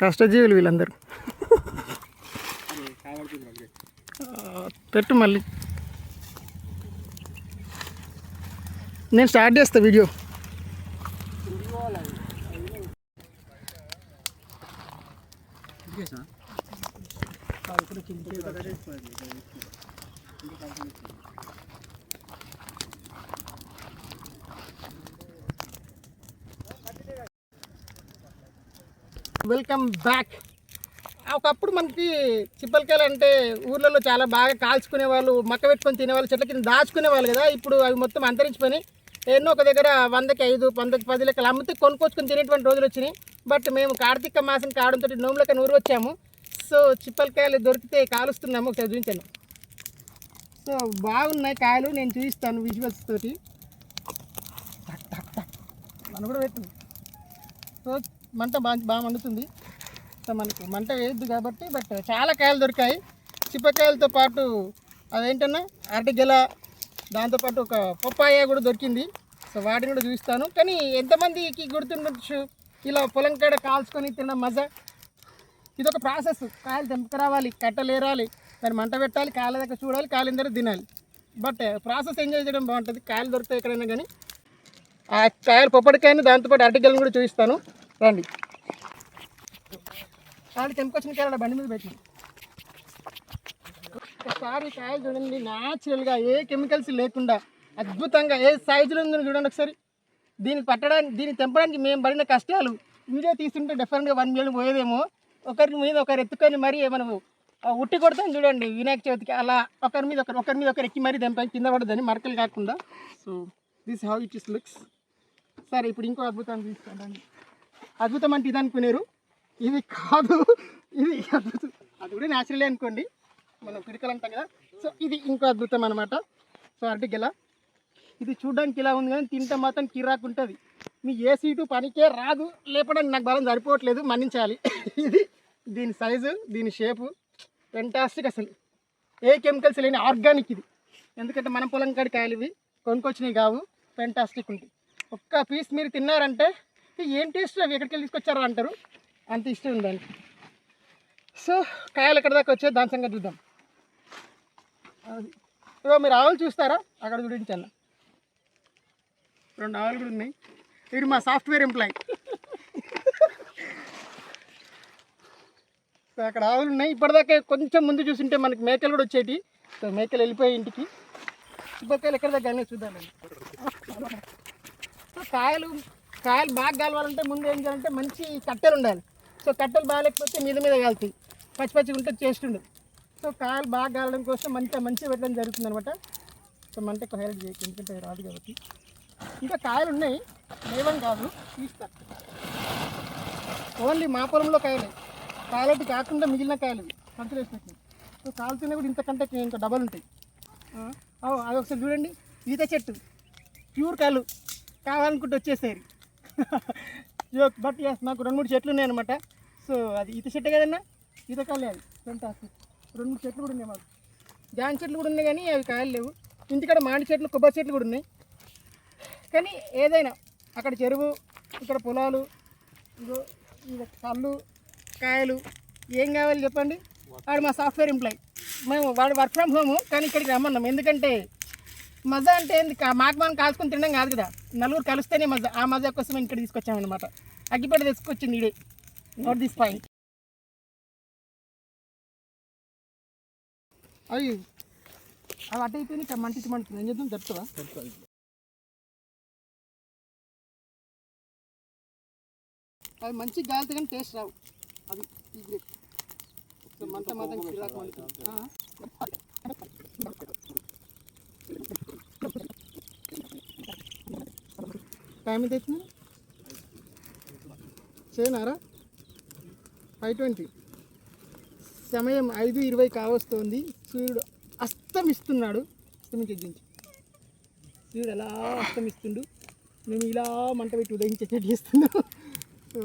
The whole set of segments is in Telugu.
కష్టజీవులు వీళ్ళందరూ. పెట్టు మళ్ళీ. నేను స్టార్ట్ చేస్తా వీడియో. Welcome back. ఒకప్పుడు మనకి చిప్పలకాయలు అంటే ఊర్లలో చాలా బాగా కాల్చుకునే వాళ్ళు మక్క పెట్టుకొని తినేవాళ్ళు చెట్ల కింద దాచుకునే వాళ్ళు కదా. ఇప్పుడు అవి మొత్తం అంతరించిపోయి ఎన్నో ఒక దగ్గర వందకి ఐదు వందకి పది లెక్కలు అమ్మితే కొనుక్కొచ్చుకొని తినేటువంటి రోజులు వచ్చినాయి. బట్ మేము కార్తీక మాసం కావడంతో నోములకి నూరు వచ్చాము. సో చిప్పలకాయలు దొరికితే కాలుస్తున్నాము ఒకసారి చూపించాను సో బాగున్నాయి కాయలు నేను చూపిస్తాను విజువల్స్ తోటి. మనం కూడా పెట్టు సో మంట బాగా బాగా మండుతుంది. సో మనకు మంట వేయద్దు కాబట్టి బట్ చాలా కాయలు దొరికాయి. చిప్పకాయలతో పాటు అదేంటన్నా అరటిగెల దాంతోపాటు ఒక పప్పాయ కూడా దొరికింది. సో వాటిని కూడా చూపిస్తాను. కానీ ఎంతమందికి గుర్తుండొచ్చు? ఇలా పొలం కాడ కాల్చుకొని తిన్న మజా. ఇది ఒక ప్రాసెస్. కాయలు తెంపుకురావాలి కట్టలేరాలి దాన్ని మంట పెట్టాలి కాళ్ళ దగ్గర చూడాలి కాయలు దగ్గర తినాలి. బట్ ప్రాసెస్ ఎంజాయ్ చేయడం బాగుంటుంది. కాయలు దొరుకుతాయి ఎక్కడైనా కానీ. ఆ కాయలు పొప్పటికాయని దాంతోపాటు అరటిగెలను కూడా చూపిస్తాను. రండి. కాయలు తెంపుకొచ్చిన కాయలు బండి మీద పెట్టి ఒకసారి కాయలు చూడండి న్యాచురల్గా ఏ కెమికల్స్ లేకుండా అద్భుతంగా ఏ సైజులో ఉందని చూడండి ఒకసారి. దీన్ని పట్టడానికి దీన్ని తెంపడానికి మేము పడిన కష్టాలు వీడియో తీసుకుంటే డిఫరెంట్గా వన్ మిలియన్ పోయేదేమో. ఒకరి మీద ఒకరు ఎత్తుకొని మరీ మనము ఉట్టి కొడతాం చూడండి వినాయక చవితికి అలా. ఒకరి మీద ఒకరు ఒకరి మీద ఒకరు ఎక్కి మరీ తెంపాలి కింద పడదని మరకలు కాకుండా. So this how it is looks సరే ఇప్పుడు ఇంకో అద్భుతం తీసుకోండి. అద్భుతం అంటే ఇది అనుకునేరు. ఇది కాదు. ఇది అద్భుతం. అది కూడా న్యాచురలే అనుకోండి. మనం పిడికలు అంటాం కదా. సో ఇది ఇంకో అద్భుతం అనమాట సో అరటిగెల ఇది చూడడానికి ఇలా ఉంది కానీ తింటే మాత్రం కిరాకు ఉంటుంది. మీ ఏ సీటు పనికే రాదు. లేపడానికి నాకు బలం సరిపోవట్లేదు. మన్నించాలి. ఇది దీని సైజు దీని షేపు ఫెంటాస్టిక్ అసలు. ఏ కెమికల్స్ లేని ఆర్గానిక్ ఇది. ఎందుకంటే మన పొలం కాడి కాయలు ఇవి కొనుక్కొచ్చినవి కావు. ఫెంటాస్టిక్ ఉంటాయి. ఒక్క పీస్ మీరు తిన్నారంటే ఏం టేస్ట్ అవి ఎక్కడికి వెళ్ళి అంటారు? అంత ఇష్టం ఉందండి. సో కాయలు ఎక్కడ దాకా వచ్చే దాని సంగతి చూద్దాం. ఇదో మీరు ఆవులు చూస్తారా? అక్కడ చూడించాను రెండు ఆవులు కూడా ఉన్నాయి. వీడు మా సాఫ్ట్వేర్ ఎంప్లాయీ. సో అక్కడ ఆవులు ఉన్నాయి. ఇప్పటిదాకా కొంచెం ముందు చూసింటే మనకి మేకలు కూడా వచ్చేటి. సో మేకలు వెళ్ళిపోయి ఇంటికి. ఇప్పటికాయలు ఎక్కడ దగ్గర చూద్దామండి సో కాయలు కాయలు బాగా కాలవాలంటే ముందు ఏం చేయాలంటే మంచి కట్టెలు ఉండాలి. సో కట్టెలు బాగాలేకపోతే మీద మీద కాలుతాయి. పచ్చి పచ్చిగా ఉంటే టేస్ట్ ఉండదు. సో కాయలు బాగా కాలడం కోసం మంచిగా మంచిగా పెట్టడం జరుగుతుంది అనమాట సో మంట ఎక్కువ హెల్ప్ చేయకు ఎందుకంటే రాదు కాబట్టి. ఇంకా కాయలు ఉన్నాయి. లేవని కాదు తీస్తా. ఓన్లీ మా పొలంలో కాయలే. కాయలటి కాకుండా మిగిలిన కాయలు ఇవి. సంచులు సో కాలుతున్నా కూడా ఇంతకంటే ఇంకా డబల్ ఉంటాయి. ఆ, అది ఒకసారి చూడండి. ఈత చెట్టు. ప్యూర్ కాయలు కావాలనుకుంటే వచ్చేసారు బట్ ఎస్ నాకు రెండు మూడు చెట్లు ఉన్నాయి అనమాట సో అది ఈత చెట్టు కదన్నా? ఈత కాయలే అది. ఫెంటాస్టిక్ రెండు మూడు చెట్లు కూడా ఉన్నాయి మాకు. జాన్ చెట్లు కూడా ఉన్నాయి కానీ అవి కాయలు లేవు. ఇంటికాడ మామిడి చెట్లు కొబ్బరి చెట్లు కూడా ఉన్నాయి. కానీ ఏదైనా అక్కడ చెరువు ఇక్కడ పొలాలు ఇదో ఇది కళ్ళు కాయలు ఏం కావాలి చెప్పండి? వాడు మా సాఫ్ట్వేర్ ఎంప్లాయ్ మేము వాడు వర్క్ ఫ్రమ్ హోము కానీ ఇక్కడికి రమ్మన్నాం. ఎందుకంటే మజా అంటే ఏంది? కా- మాకు మనం కాల్చుకొని తినడం కాదు కదా. నలుగురు కలిస్తేనే మజా ఆ మజా కోసం ఇక్కడ తీసుకొచ్చామన్నమాట. అగ్గిపెట్ట తీసుకొచ్చింది ఇడే నోట్ దిస్ పాయింట్ అవి అవి అటు అయిపోయి మంటి మంటికి మంటుంది ఏం చేద్దాం? చెప్తావా? అవి మంచి గాలితో కానీ టేస్ట్ రావు. అవి ఈ గ్రేప్ మంట మాత్రం కిరాకు టైం ఎంత చేయనారా ఫైవ్ ట్వంటీ సమయం ఐదు ఇరవై కావస్తోంది. సూర్యుడు అస్తమిస్తున్నాడు. అస్తమించి సూర్యుడు ఎలా అస్తమిస్తుండు? మేము ఇలా మంట పెట్టి ఉదయించేటట్టు చేస్తున్నాం సో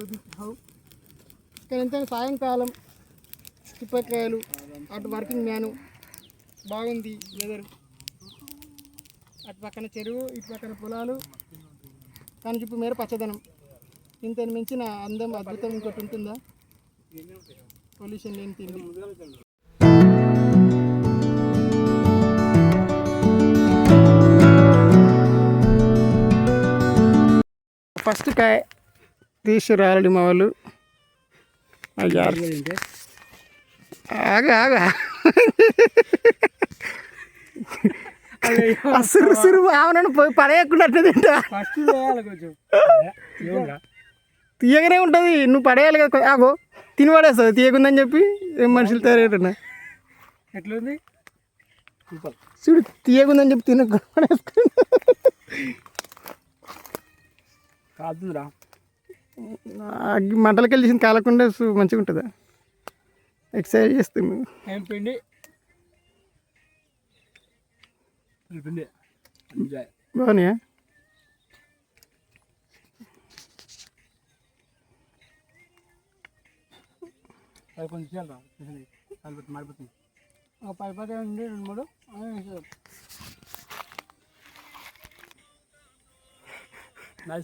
కానీ ఎంతైనా సాయంకాలం చిప్పకాయలు అటు వర్కింగ్ మ్యాను బాగుంది వెదరు అటు పక్కన చెరువు ఇటు పక్కన పొలాలు. కానీ చుట్టూ మేర పచ్చదనం. ఇంతని మించిన అందం అద్భుతం ఇంకోటి ఉంటుందా? పొల్యూషన్ లేని తిండి. ఫస్ట్ కాయ తీసి రాలడి మా వాళ్ళు ఆగా ఆగా. సిరు సిరు పడేయకుండా అట్లా తింటా. తీయగానే ఉంటుంది. నువ్వు పడేయాలి కదా ఆగో తిని పడేస్తావు తీయకుందని చెప్పి ఏం మనుషులు తయారవుతున్నా ఎట్లుంది? చూడు తీయకుందని చెప్పి తిన కాదురా. మంటలకి వెళ్ళి కాలకుండా మంచిగా ఉంటుందా ఎక్సర్సైజ్ చేస్తుంది ఏం పిండి? పిండి బాగున్నాయా అది కొంచెం చేయాలి కలిపి మారిపోతుంది ఒక పది పది ఉండి రెండు మూడు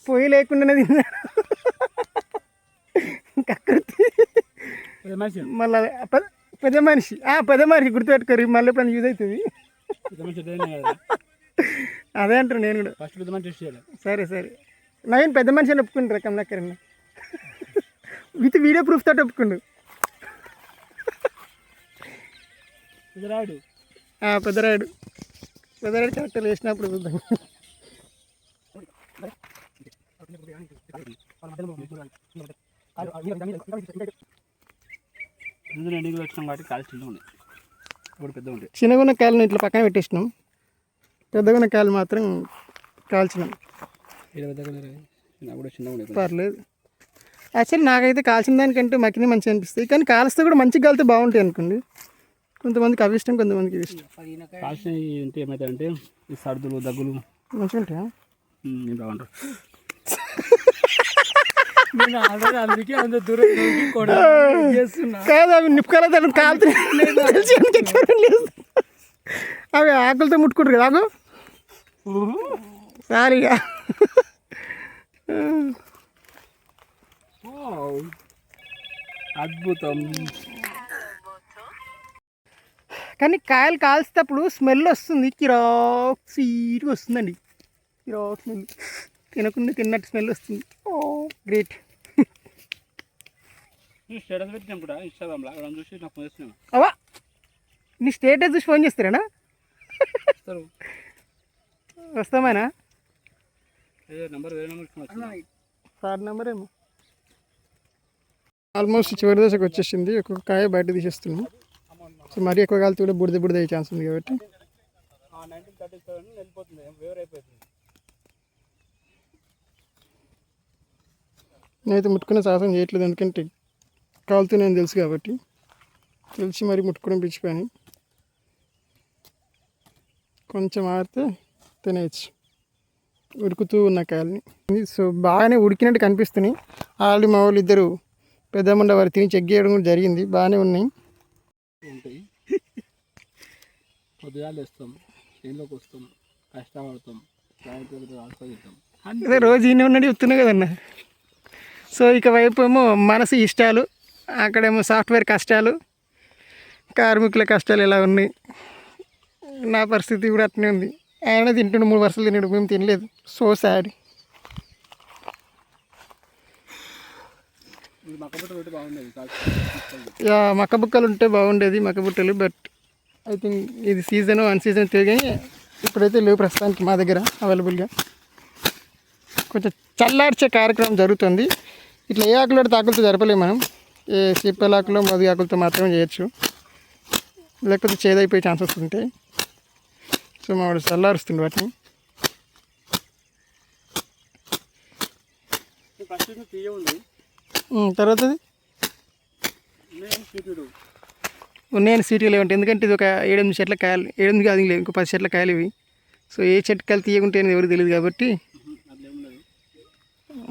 పొయ్యి లేకుండానే తిన్నా. కకృతి ఇది మంచి మళ్ళీ పెద్ద మనిషి. పెద్ద మనిషి గుర్తుపెట్టుకోరు. మళ్ళీ ఎప్పుడైనా యూజ్ అవుతుంది. అదే అంటారు నేను కూడా. ఫస్ట్ టెస్ట్ చేయాలి. సరే సరే. నవీన్ పెద్ద మనిషి అని ఒప్పుకుంటారు కమలాకరణ విత్ వీడియో ప్రూఫ్ తోటి ఒప్పుకుండు. ఇది రాడు ఆ, పెద్దరాయుడు. పెద్దరాయుడు కరెక్ట్ వేసినప్పుడు చూద్దాం. ఎండికి వచ్చినాం కాబట్టి కాలు చిన్న ఉన్నాయి. ఇప్పుడు పెద్ద ఉంది చిన్నగా ఉన్న కాయలను ఇట్లా పక్కన పెట్టేసినాం. పెద్దగా ఉన్న కాయలు మాత్రం కాల్చినాం. పర్లేదు. యాక్చువల్లీ నాకైతే కాల్చిన దానికంటే మకిని మంచిగా అనిపిస్తాయి కానీ కాల్స్తే కూడా మంచిగా కాలితే బాగుంటాయి అనుకోండి. కొంతమందికి అవి ఇష్టం కొంతమందికి ఇవి ఇష్టం. కాల్చిన ఏమవుతాయంటే ఈ సర్దులు దగ్గులు. మంచిగా ఉంటాయా బాగుంటాయి. నేను ఆల్రెడీ అందుకే అంత దూరం కూడా చేస్తున్నా. కాదు అవి నిప్పుకాల దాని కాలుతున్నాయి అవి ఆకులతో ముట్టుకుంటారు కదా ఆకు? సారీగా అద్భుతం. కానీ కాయలు కాల్చేటప్పుడు స్మెల్ వస్తుంది. కిరాక్ సీట్గా వస్తుందండి. కిరాక్ స్మెల్ తినకుండా తిన్నట్టు స్మెల్ వస్తుంది. ఓ గ్రేట్. స్టేటస్ పెట్టినాం కూడా ఇన్స్టాగ్రామ్లో అక్కడ చూసి నాకు ఫోన్ చేస్తున్నాను అవా నీ స్టేటస్ చూసి ఫోన్ చేస్తారా ఇస్తారు వస్తామేనా? నెంబర్ వేరే నెంబర్ సార్ నెంబర్ ఏమో ఆల్మోస్ట్ చివరి దశకు వచ్చేసింది. ఒక్కొక్క కాయ బయట తీసేస్తున్నాం. సో మరీ ఎక్కువ కాలితే కూడా బుడిద బుడిద అయ్యే ఛాన్స్ ఉంది కాబట్టి. అయిపోతుంది. నేనైతే ముట్టుకునే సాహసం చేయట్లేదు. ఎందుకంటే కాలుతూ నేను తెలుసు కాబట్టి. తెలిసి మరి ముట్టుకోవడం పిచ్చి పని కొంచెం ఆడితే తినేయచ్చు. ఉడుకుతూ ఉన్న కాయల్ని. సో బాగానే ఉడికినట్టు కనిపిస్తున్నాయి. ఆల్రెడీ మా వాళ్ళు ఇద్దరు పెద్దమ్మండ వారు తిని చెక్ చేయడం కూడా జరిగింది. బాగానే ఉన్నాయి. ఉంటాయి. పొద్దుగాలు వేస్తాం చేనులోకి వస్తాం కష్టపడతాం రోజు ఈయన ఉన్నట్టు చెప్తున్నా కదన్న. సో ఇక వైపు ఏమో మనసు ఇష్టాలు. అక్కడేమో సాఫ్ట్వేర్ కష్టాలు కార్మికుల కష్టాలు ఇలా ఉన్నాయి. నా పరిస్థితి కూడా అట్నే ఉంది. ఆయన తింటుండు మూడు వరుసలు తినడు మేము తినలేదు. So sad. యా మక్క బుక్కలు ఉంటే బాగుండేది మక్క బుట్టలు బట్ ఐ థింక్ ఇది సీజన్ అన్ సీజన్ తెలియని ఇప్పుడైతే లేవు ప్రస్తుతానికి మా దగ్గర అవైలబుల్గా. కొంచెం చల్లార్చే కార్యక్రమం జరుగుతుంది. ఇట్లా ఏ ఆకులు తాకులతో జరపలేము మనం. ఏ సిప్పల ఆకులు మది ఆకులతో మాత్రమే చేయొచ్చు. లేకపోతే చేదైపోయే ఛాన్సెస్ ఉంటాయి. సో మా వాడు చల్లారుస్తుంది వాటిని. స్వీటుడు ఉన్నాయని సీట్లు లేవంటే ఎందుకంటే ఇది ఒక ఏడెనిమిది చెట్ల కాయలు ఏడెనిమిది కాదు లేవు ఇంకో పది చెట్ల కాయలు ఇవి. సో ఏ చెట్టు కాయలు తీయకుంటే అనేది ఎవరికి తెలియదు కాబట్టి.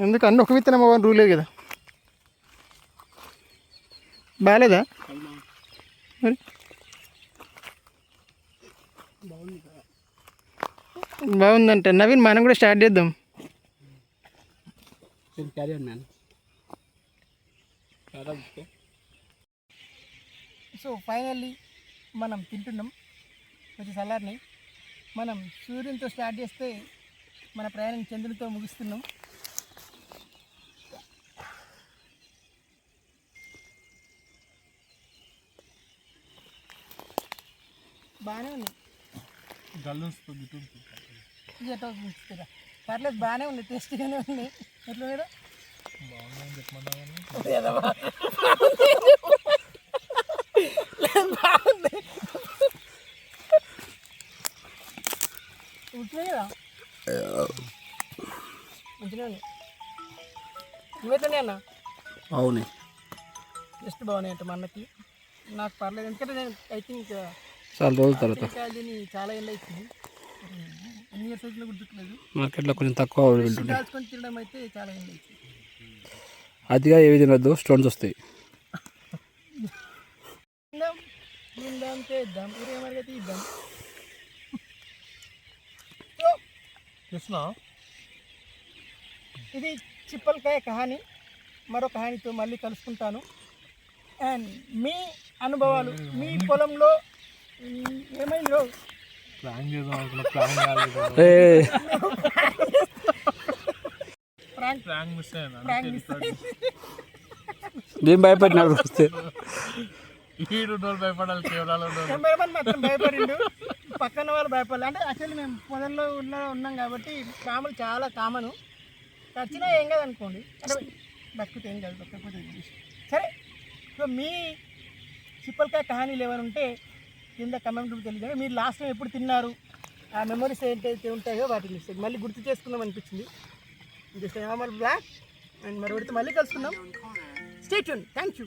ఎందుకు అన్ని ఒక విత్తనం అవ్వని రూల్ లేదు కదా. బాగాలేదా? మరి? బాగుందంట. నవీన్ మనం కూడా స్టార్ట్ చేద్దాం. సో ఫైనల్లీ మనం తింటున్నాం. కొంచెం సలార్ని మనం సూర్యునితో స్టార్ట్ చేస్తే మన ప్రయాణం చంద్రునితో ముగిస్తున్నాం. బాగానే ఉంది. గల్లుస్తుంది ఉంచుతారా పర్లేదు బాగానే ఉంది టేస్టీగానే ఉంది. ఎట్లా బాగుంది ఉట్టినా కదా ఉంది నువ్వెట్లనే అన్న? అవును. జస్ట్ బాగున్నాయి అంట మా అన్నకి. నాకు పర్లేదు ఎందుకంటే నేను ఐ థింక్ చాలా రోజుల తర్వాత. చాలా అవుతుంది మార్కెట్లో కొంచెం తక్కువ అతిగా ఏవి తినొద్దు స్టోన్స్ వస్తాయి. ఇది చిప్పలకాయ కహాని. మరో కహానితో మళ్ళీ కలుసుకుంటాను. అండ్ మీ అనుభవాలు మీ పొలంలో ప్లాన్ చేద్దాం అనుకున్నా ప్లాన్ కాలేదు. ఏ. ప్రాంక్ ప్లాన్ మిస్ నేను భయపడినాడు వస్తే. ఈడు భయపడాలి భయపడిండు. పక్కన వాళ్ళు భయపడలేదు అంటే యాక్చువల్లీ మేము పొలంలో ఉన్న ఉన్నాం కాబట్టి పాములు చాలా కామను. ఖచ్చితంగా ఏం కాదు అనుకోండి అంటే ఏం కాదు ఏం కాదు. సరే సో మీ చిప్పలకాయ కహానీలు ఏమైనా ఉంటే కింద కమెంట్ తెలియదు మీరు లాస్ట్ టైం ఎప్పుడు తిన్నారు? ఆ మెమరీస్ ఏంటైతే ఉంటాయో వాటిని మళ్ళీ గుర్తు చేసుకుందాం అనిపించింది. జస్ట్ నార్మల్ బ్లాక్ అండ్ మరొకటి మళ్ళీ కలుసుకుందాం. State thank you